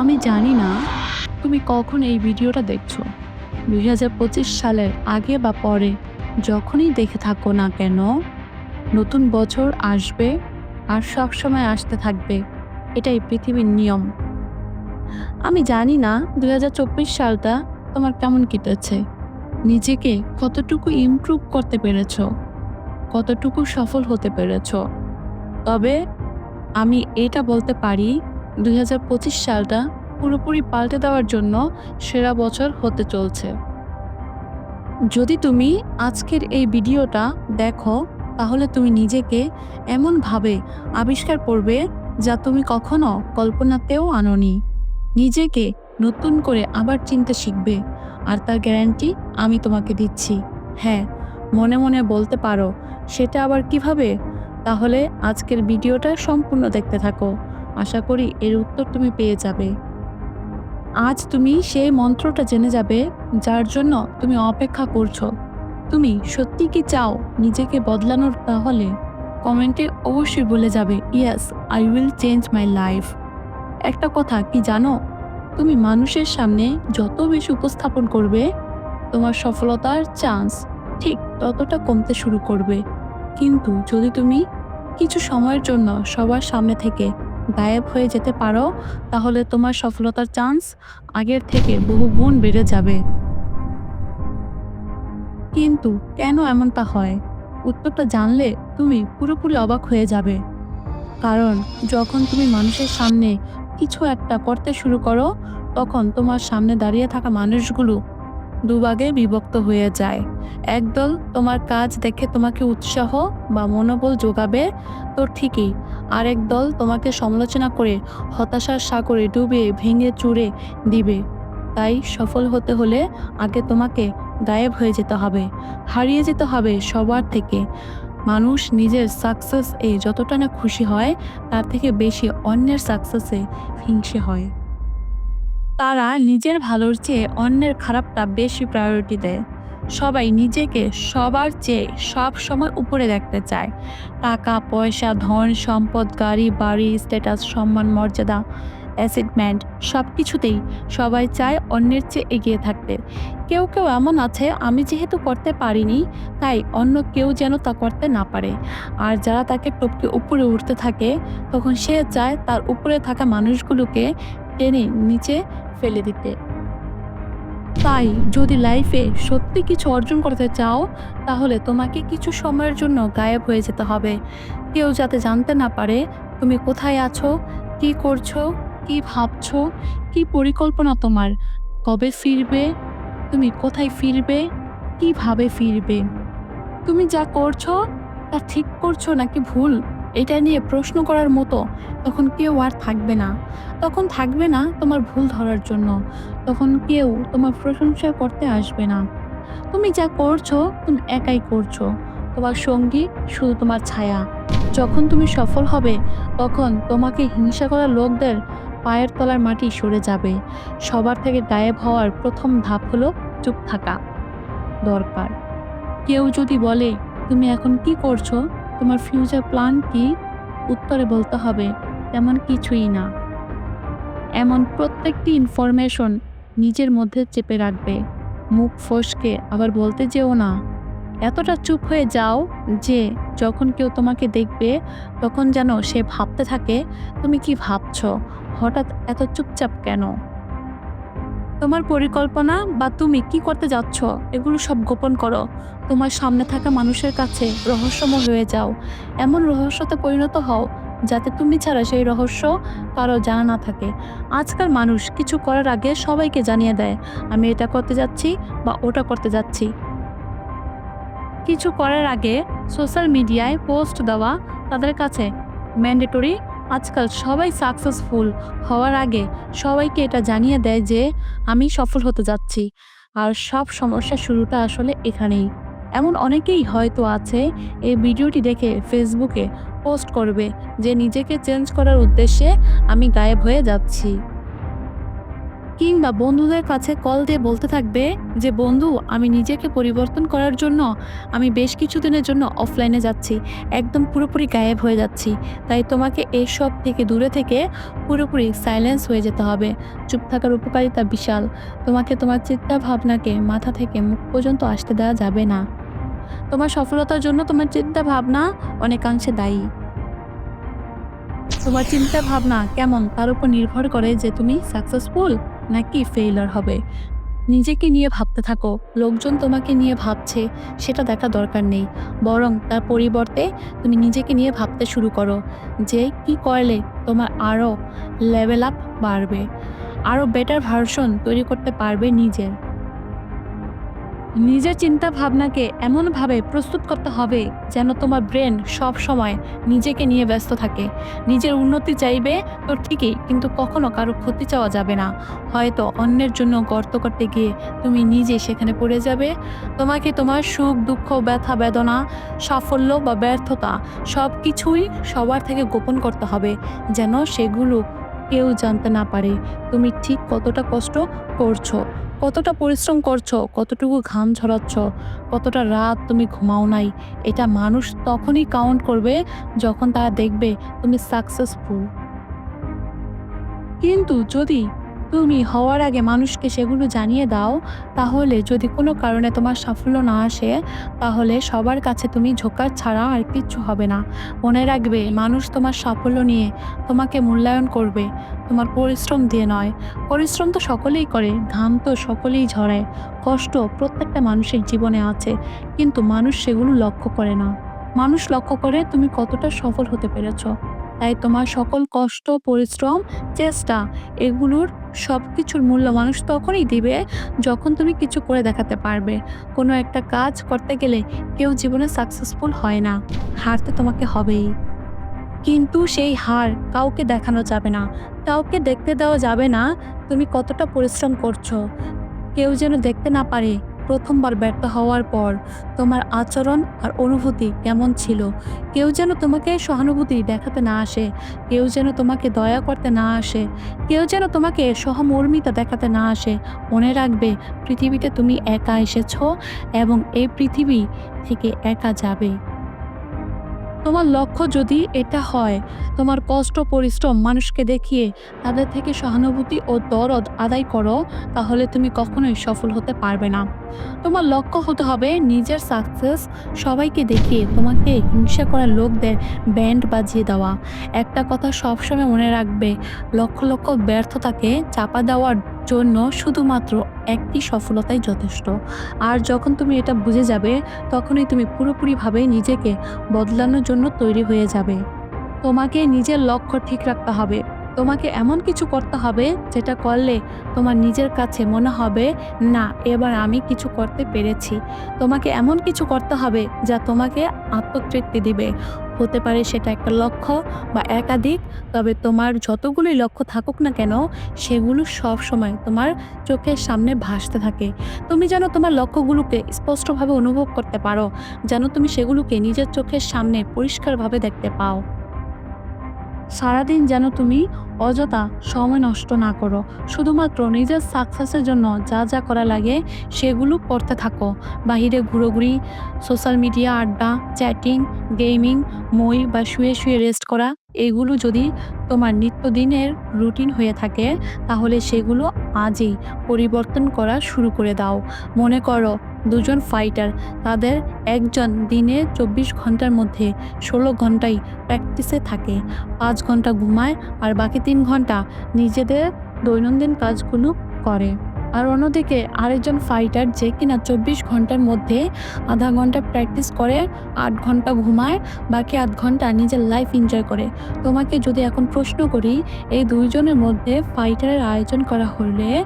আমি জানি না তুমি কখন এই ভিডিওটা দেখছ। দুই হাজার পঁচিশ সালের আগে বা পরে যখনই দেখে থাকো না কেন, নতুন বছর আসবে আর সব সময় আসতে থাকবে। এটাই পৃথিবীর নিয়ম। আমি জানি না দুই হাজার চব্বিশ সালটা তোমার কেমন কেটেছে। নিজেকে কতটুকু ইমপ্রুভ করতে পেরেছ, কতটুকু সফল হতে পেরেছ। তবে আমি এটা বলতে পারি দুই হাজার পঁচিশ সালটা পুরোপুরি পাল্টে দেওয়ার জন্য সেরা বছর হতে চলছে। যদি তুমি আজকের এই ভিডিওটা দেখো, তাহলে তুমি নিজেকে এমনভাবে আবিষ্কার করবে যা তুমি কখনো কল্পনাতেও আনোনি। নিজেকে নতুন করে আবার চিনতে শিখবে, আর তার গ্যারান্টি আমি তোমাকে দিচ্ছি। হ্যাঁ মনে মনে বলতে পারো, সেটা আবার কীভাবে? তাহলে আজকের ভিডিওটা সম্পূর্ণ দেখতে থাকো। আশা করি এর উত্তর তুমি পেয়ে যাবে। আজ তুমি সেই মন্ত্রটা জেনে যাবে, যার জন্য তুমি অপেক্ষা করছ। তুমি সত্যি কি চাও নিজেকে বদলানোর তাহলে? কমেন্টে অবশ্যই বলে যাবে yes I will change my life একটা কথা, কি জানো? তুমি মানুষের সামনে যত বেশি উপস্থাপন করবে, তোমার সফলতার চান্স ঠিক ততটা কমতে শুরু করবে। কিন্তু যদি তুমি কিছু সময়ের জন্য সবার সামনে থেকে গায়েব হয়ে যেতে পারো, তাহলে তোমার সফলতার চান্স আগের থেকে বহু গুণ বেড়ে যাবে। কিন্তু কেন এমনটা হয়? উত্তরটা জানলে তুমি পুরোপুরি অবাক হয়ে যাবে। কারণ যখন তুমি মানুষের সামনে কিছু একটা করতে শুরু করো, তখন তোমার সামনে দাঁড়িয়ে থাকা মানুষগুলো দুভাগে বিভক্ত হয়ে যায়। একদল তোমার কাজ দেখে তোমাকে উৎসাহ বা মনোবল যোগাবে, তো ঠিকই। আরেক দল তোমাকে সমালোচনা করে, হতাশার সাগরে ডুবে, ভেঙে চুরে দিবে। তাই সফল হতে হলে আগে তোমাকে গায়েব হয়ে যেতে হবে, হারিয়ে যেতে হবে সবার থেকে। মানুষ নিজের সাকসেস এ যতটা না খুশি হয়, তার থেকে বেশি অন্যের সাকসেসে হিংসে হয়। তারা নিজের ভালোর চেয়ে অন্যের খারাপটা বেশি প্রায়োরিটি দেয়। সবাই নিজেকে সবার চেয়ে সব সময় উপরে দেখতে চায়। টাকা, পয়সা, ধন, সম্পদ, গাড়ি, বাড়ি স্ট্যাটাস সম্মান, মর্যাদা অ্যাসিডমেন্ট সব কিছুতেই সবাই চায় অন্যের চেয়ে এগিয়ে থাকতে। কেউ কেউ এমন আছে, আমি যেহেতু করতে পারিনি, তাই অন্য কেউ যেন তা করতে না পারে। আর যারা তাকে টপকে উপরে উঠতে থাকে, তখন সে চায় তার উপরে থাকা মানুষগুলোকে টেনে নিচে ফেলে দিতে। তাই যদি লাইফে সত্যি কিছু অর্জন করতে চাও, তাহলে তোমাকে কিছু সময়ের জন্য গায়েব হয়ে যেতে হবে। কেউ যাতে জানতে না পারে তুমি কোথায় আছো, কি করছ, কি ভাবছ, কি পরিকল্পনা তোমার, কবে ফিরবে, তুমি কোথায় ফিরবে, কীভাবে ফিরবে, তুমি যা করছ তা ঠিক করছ নাকি ভুল? এটা নিয়ে প্রশ্ন করার মতো, তখন কেউ আর থাকবে না। তখন থাকবে না তোমার ভুল ধরার জন্য। তখন কেউ তোমার প্রশংসা করতে আসবে না। তুমি যা করছ, তুমি একাই করছ। তোমার সঙ্গী শুধু তোমার ছায়া। যখন তুমি সফল হবে, তখন তোমাকে হিংসা করা লোকদের পায়ের তলার মাটি সরে যাবে। সবার থেকে গায়েব হওয়ার প্রথম ধাপ হলো চুপ থাকা। দরকার। কেউ যদি বলে, তুমি এখন কি করছ? তোমার ফিউচার প্ল্যান কি? উত্তরে বলতে হবে, তেমন কিছুই না। এমন প্রত্যেকটি ইনফরমেশন নিজের মধ্যে চেপে রাখবে। মুখ ফসকে আবার বলতে যেও না। এতটা চুপ হয়ে যাও যে যখন কেউ তোমাকে দেখবে, তখন যেন সে ভাবতে থাকে, তুমি কি ভাবছ? হঠাৎ এত চুপচাপ কেন? তোমার পরিকল্পনা বা তুমি কি করতে যাচ্ছ, এগুলো সব গোপন করো। তোমার সামনে থাকা মানুষের কাছে রহস্যময় হয়ে যাও। এমন রহস্যতে পরিণত হও, যাতে তুমি ছাড়া সেই রহস্য কারও জানা না থাকে। আজকাল মানুষ কিছু করার আগে সবাইকে জানিয়ে দেয়, আমি এটা করতে যাচ্ছি বা ওটা করতে যাচ্ছি। কিছু করার আগে সোশ্যাল মিডিয়ায় পোস্ট দেওয়া তাদের কাছে ম্যান্ডেটরি আজকাল সবাই সাকসেসফুল হওয়ার আগে সবাইকে এটা জানিয়ে দেয় যে আমি সফল হতে যাচ্ছি। আর সব সমস্যার শুরুটা আসলে এখানেই। এমন অনেকেই হয়তো আছে, এই ভিডিওটি দেখে ফেসবুকে পোস্ট করবে যে নিজেকে চেঞ্জ করার উদ্দেশ্যে আমি গায়েব হয়ে যাচ্ছি। কিংবা বন্ধুদের কাছে কল দিয়ে বলতে থাকবে যে, বন্ধু, আমি নিজেকে পরিবর্তন করার জন্য আমি বেশ কিছুদিনের জন্য অফলাইনে যাচ্ছি। একদম পুরোপুরি গায়েব হয়ে যাচ্ছি। তাই তোমাকে এসব থেকে দূরে থেকে পুরোপুরি সাইলেন্স হয়ে যেতে হবে। চুপ থাকার উপকারিতা বিশাল। তোমাকে তোমার চিন্তা ভাবনাকে মাথা থেকে মুখ পর্যন্ত আসতে দেওয়া যাবে না। তোমার সফলতার জন্য তোমার চিন্তা ভাবনা অনেকাংশে দায়ী। তোমার চিন্তা ভাবনা কেমন? তার উপর নির্ভর করে যে তুমি সাকসেসফুল নাকি ফেইলার হবে? নিজেকে নিয়ে ভাবতে থাকো। লোকজন তোমাকে নিয়ে ভাবছে, সেটা দেখা দরকার নেই। বরং তার পরিবর্তে তুমি নিজেকে নিয়ে ভাবতে শুরু করো যে কি করলে তোমার আরও লেভেল আপ বাড়বে। আরও বেটার ভার্সন তৈরি করতে পারবে নিজের। নিজের চিন্তা ভাবনাকে এমনভাবে প্রস্তুত করতে হবে যেন তোমার ব্রেন সব সময় নিজেকে নিয়ে ব্যস্ত থাকে। নিজের উন্নতি চাইবে তো ঠিকই, কিন্তু কখনো কারও ক্ষতি চাওয়া যাবে না। হয়তো অন্যের জন্য গর্ত করতে গিয়ে তুমি নিজে সেখানে পড়ে যাবে। তোমাকে তোমার সুখ, দুঃখ, ব্যথা, বেদনা, সাফল্য বা ব্যর্থতা সব কিছুই সবার থেকে গোপন করতে হবে যেন সেগুলো কেউ জানতে না পারে। তুমি ঠিক কতটা কষ্ট করছ? কতটা পরিশ্রম করছ, কতটুকু ঘাম ঝরাচ্ছ, কতটা রাত তুমি ঘুমাও নাই, এটা মানুষ তখনই কাউন্ট করবে যখন তারা দেখবে তুমি সাকসেসফুল কিন্তু যদি তুমি হওয়ার আগে মানুষকে সেগুলো জানিয়ে দাও, তাহলে যদি কোনো কারণে তোমার সাফল্য না আসে, তাহলে সবার কাছে তুমি ঝোকার ছাড়া আর কিচ্ছু হবে না। মনে রাখবে, মানুষ তোমার সাফল্য নিয়ে তোমাকে মূল্যায়ন করবে, তোমার পরিশ্রম দিয়ে নয়। পরিশ্রম তো সকলেই করে, ঘাম তো সকলেই ঝরায়। কষ্ট প্রত্যেকটা মানুষের জীবনে আছে, কিন্তু মানুষ সেগুলো লক্ষ্য করে না। মানুষ লক্ষ্য করে তুমি কতটা সফল হতে পেরেছ। তাই তোমার সকল কষ্ট, পরিশ্রম, চেষ্টা এগুলোর সব কিছুর মূল্য মানুষ তখনই দিবে যখন তুমি কিছু করে দেখাতে পারবে। কোনো একটা কাজ করতে গেলে কেউ জীবনে সাকসেসফুল হয় না। হারতে তোমাকে হবেই। কিন্তু সেই হার কাউকে দেখানো যাবে না। কাউকে দেখতে দেওয়া যাবে না। তুমি কতটা পরিশ্রম করছ। কেউ যেন দেখতে না পারে প্রথমবার ব্যর্থ হওয়ার পর তোমার আচরণ আর অনুভূতি কেমন ছিল? কেউ যেন তোমাকে সহানুভূতি দেখাতে না আসে, কেউ যেন তোমাকে দয়া করতে না আসে, কেউ যেন তোমাকে সহমর্মিতা দেখাতে না আসে। মনে রাখবে, পৃথিবীতে তুমি একা এসেছ এবং এই পৃথিবী থেকে একা যাবে। তোমার লক্ষ্য যদি এটা হয়, তোমার কষ্ট, পরিশ্রম মানুষকে দেখিয়ে তাদের থেকে সহানুভূতি ও দরদ আদায় করো, তাহলে তুমি কখনোই সফল হতে পারবে না। তোমার লক্ষ্য হতে হবে নিজের সাকসেস সবাইকে দেখিয়ে তোমাকে হিংসা করা লোকদের ব্যান্ড বাজিয়ে দেওয়া। একটা কথা সবসময় মনে রাখবে, লক্ষ লক্ষ ব্যর্থতাকে চাপা দেওয়ার জন্য শুধুমাত্র একটি সফলতাই যথেষ্ট। আর যখন তুমি এটা বুঝে যাবে, তখনই তুমি পুরোপুরিভাবে নিজেকে বদলানোর জন্য তৈরি হয়ে যাবে। তোমাকে নিজের লক্ষ্য ঠিক রাখতে হবে। তোমাকে এমন কিছু করতে হবে, যেটা করলে তোমার নিজের কাছে মনে হবে, না, এবার আমি কিছু করতে পেরেছি। তোমাকে এমন কিছু করতে হবে, যা তোমাকে আত্মতৃপ্তি দিবে। হতে পারে সেটা একটা লক্ষ্য বা একাধিক, তবে তোমার যতগুলোই লক্ষ্য থাকুক না কেন, সেগুলো সব সময় তোমার চোখের সামনে ভাসতে থাকে। তুমি যেন তোমার লক্ষ্যগুলোকে স্পষ্টভাবে অনুভব করতে পারো, যেন তুমি সেগুলোকে নিজের চোখের সামনে পরিষ্কারভাবে দেখতে পাও। সারাদিন যেন তুমি অযথা সময় নষ্ট না করো। শুধুমাত্র নিজের সাকসেসের জন্য যা যা করা লাগে সেগুলো করতে থাকো। বাহিরে ঘুরোঘুরি সোশ্যাল মিডিয়া আড্ডা চ্যাটিং গেমিং মই বা শুয়ে শুয়ে রেস্ট করা, এগুলো যদি তোমার নিত্যদিনের রুটিন হয়ে থাকে, তাহলে সেগুলো আজই পরিবর্তন করা শুরু করে দাও। মনে করো দুজন ফাইটার তাদের একজন দিনে চব্বিশ ঘণ্টার মধ্যে ষোলো ঘন্টাই প্র্যাকটিসে থাকে। পাঁচ ঘণ্টা ঘুমায় আর বাকি তিন ঘণ্টা নিজেদের দৈনন্দিন কাজগুলো করে। আর অন্যদিকে আরেকজন ফাইটার যে কিনা চব্বিশ ঘণ্টার মধ্যে আধা ঘণ্টা প্র্যাকটিস করে, আট ঘণ্টা ঘুমায়, বাকি আধ ঘণ্টা নিজের লাইফ এনজয় করে। তোমাকে যদি এখন প্রশ্ন করি, এই দুইজনের মধ্যে ফাইটারের আয়োজন করা হলে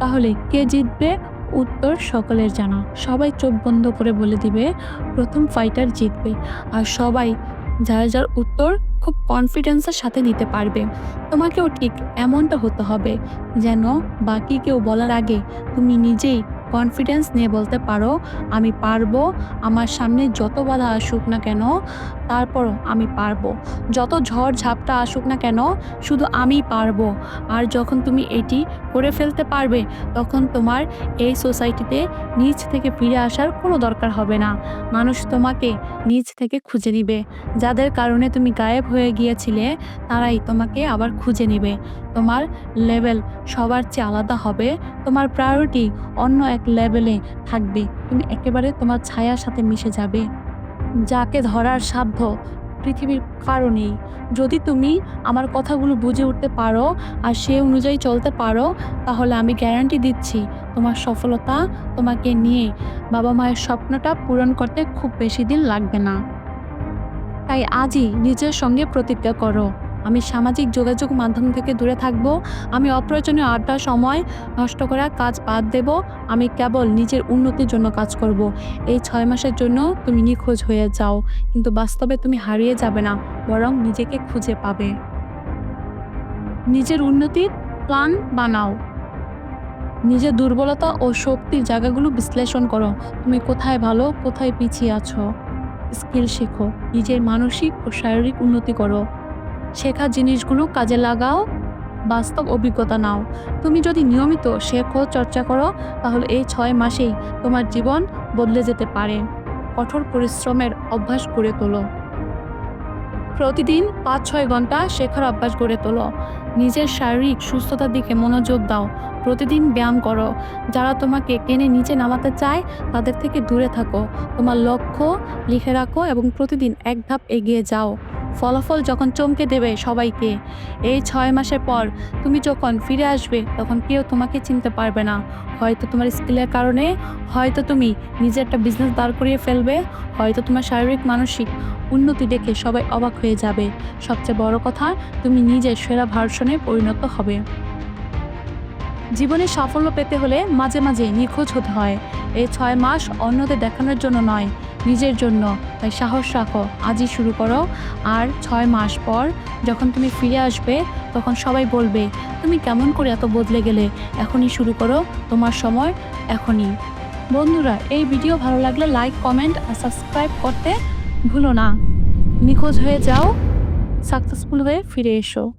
তাহলে কে জিতবে? উত্তর সকলের জানা। সবাই চোখ বন্ধ করে বলে দিবে, প্রথম ফাইটার জিতবে। আর সবাই যার যার উত্তর খুব কনফিডেন্সের সাথে নিতে পারবে। তোমাকেও ঠিক এমনটা হতে হবে, যেন বাকি কেউ বলার আগে তুমি নিজেই কনফিডেন্স নিয়ে বলতে পারো, আমি পারব, আমার সামনে যত বাধা আসুক না কেন তারপরও আমি পারব। যত ঝড় ঝাপটা আসুক না কেন, শুধু আমি পারব। আর যখন তুমি এটি করে ফেলতে পারবে, তখন তোমার এই সোসাইটিতে নিচ থেকে ফিরে আসার কোনো দরকার হবে না। মানুষ তোমাকে নিচ থেকে খুঁজে নিবে। যাদের কারণে তুমি গায়েব হয়ে গিয়েছিলে, তারাই তোমাকে আবার খুঁজে নেবে। তোমার লেভেল সবার চেয়ে আলাদা হবে। তোমার প্রায়োরিটি অন্য এক লেভেলে থাকবে তুমি একেবারে তোমার ছায়ার সাথে মিশে যাবে। যাকে ধরার সাধ্য পৃথিবীর কারণেই যদি তুমি আমার কথাগুলো বুঝে উঠতে পারো আর সে অনুযায়ী চলতে পারো, তাহলে আমি গ্যারান্টি দিচ্ছি তোমার সফলতা তোমাকে নিয়ে বাবা মায়ের স্বপ্নটা পূরণ করতে খুব বেশি দিন লাগবে না। তাই আজই নিজের সঙ্গে প্রতিজ্ঞা করো। আমি সামাজিক যোগাযোগ মাধ্যম থেকে দূরে থাকব, আমি অপ্রয়োজনীয় আড্ডা সময় নষ্ট করা কাজ বাদ দেব, আমি কেবল নিজের উন্নতির জন্য কাজ করব। এই ছয় মাসের জন্য তুমি নিখোঁজ হয়ে যাও, কিন্তু বাস্তবে তুমি হারিয়ে যাবে না, বরং নিজেকে খুঁজে পাবে। নিজের উন্নতির প্ল্যান বানাও। নিজের দুর্বলতা ও শক্তির জায়গাগুলো বিশ্লেষণ করো, তুমি কোথায় ভালো, কোথায় পিছিয়ে আছো। স্কিল শেখো, নিজের মানসিক ও শারীরিক উন্নতি করো। শেখা জিনিসগুলো কাজে লাগাও, বাস্তব অভিজ্ঞতা নাও। তুমি যদি নিয়মিত শেখো, চর্চা করো, তাহলে এই ছয় মাসেই তোমার জীবন বদলে যেতে পারে। কঠোর পরিশ্রমের অভ্যাস গড়ে তোলো। প্রতিদিন পাঁচ ছয় ঘণ্টা শেখার অভ্যাস গড়ে তোলো। নিজের শারীরিক সুস্থতার দিকে মনোযোগ দাও। প্রতিদিন ব্যায়াম করো। যারা তোমাকে টেনে নিচে নামাতে চায়, তাদের থেকে দূরে থাকো। তোমার লক্ষ্য লিখে রাখো এবং প্রতিদিন এক ধাপ এগিয়ে যাও। ফলাফল যখন চমকে দেবে সবাইকে। এই ছয় মাসের পর তুমি যখন ফিরে আসবে, তখন কেউ তোমাকে চিনতে পারবে না। হয়তো তোমার স্কিলের কারণে, হয়তো তুমি নিজের একটা বিজনেস দাঁড় করিয়ে ফেলবে, হয়তো তোমার শারীরিক, মানসিক উন্নতি দেখে সবাই অবাক হয়ে যাবে। সবচেয়ে বড় কথা, তুমি নিজের সেরা ভার্সনে পরিণত হবে। জীবনে সাফল্য পেতে হলে মাঝে মাঝে নিখোঁজ হতে হয়। এই ছয় মাস অন্যদের দেখানোর জন্য নয়, নিজের জন্য। তাই সাহস রাখো, আজই শুরু করো। আর ছয় মাস পর যখন তুমি ফিরে আসবে, তখন সবাই বলবে, তুমি কেমন করে এত বদলে গেলে? এখনই শুরু করো, তোমার সময় এখনই। বন্ধুরা, এই ভিডিও ভালো লাগলে লাইক, কমেন্ট আর সাবস্ক্রাইব করতে ভুলো না। নিখোঁজ হয়ে যাও, সাকসেসফুল হয়ে ফিরে এসো।